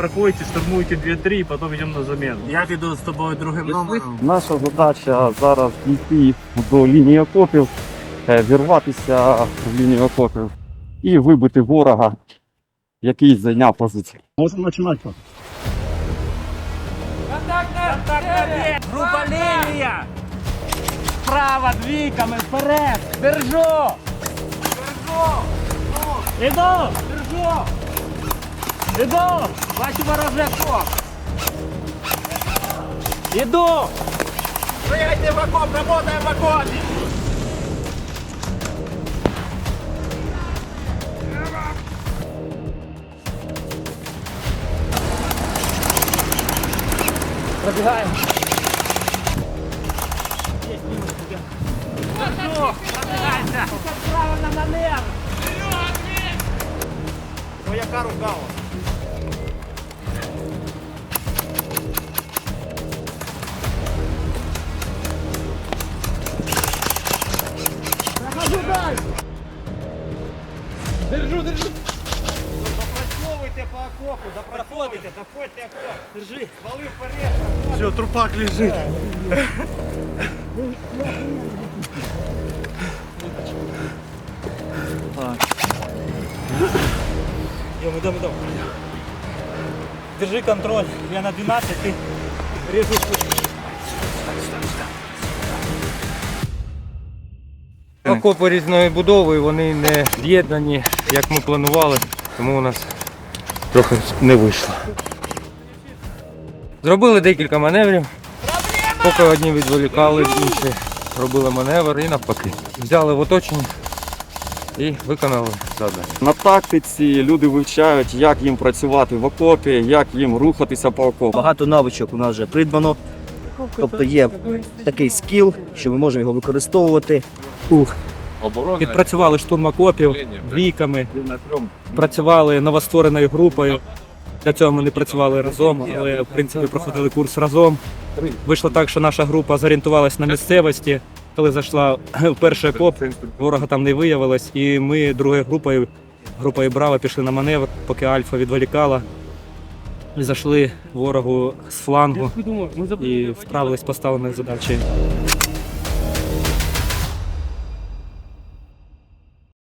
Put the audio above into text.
проходите, штурмуете 2-3, и потом идем на замену. Я піду з тобою другим номером. Наша задача зараз дійти до лінії окопів, е, вірватися в лінію окопів і вибити ворога, який зайняв позицію. Можемо починати. Група лінія! Справа двійками вперед! Держу! Держу! Іду! Держу! Іду! Бачу ворожий окоп! Іду! Пригайте в окоп, работаємо в окопі! Пробігаємо! Держу! Пробігайся! Справа на манер! Твоя рука! Держу, держу! Допрацьовуйте по окопу, допрацьовуйте, доходьте окоп. Держи. Вали вперед. Все, трупак лежит. Идем, идем, идем. Держи контроль. Я на 12, ты режу Окопи різної будови, вони не з'єднані, як ми планували, тому у нас трохи не вийшло. Зробили декілька маневрів. Поки одні відволікали, інші робили маневр і навпаки. Взяли в оточення і виконали завдання. На тактиці люди вивчають, як їм працювати в окопі, як їм рухатися по окопу. Багато навичок у нас вже придбано. Тобто є такий скіл, що ми можемо його використовувати. Відпрацювали штурм окопів двійками, працювали новоствореною групою. Для цього ми не працювали разом, але в принципі проходили курс разом. Вийшло так, що наша група зорієнтувалась на місцевості. Коли зайшла в перший окоп, ворога там не виявилось, і ми другою групою, групою Браво, пішли на маневр, поки Альфа відволікала. Зайшли ворогу з флангу і вправились поставленої задачею.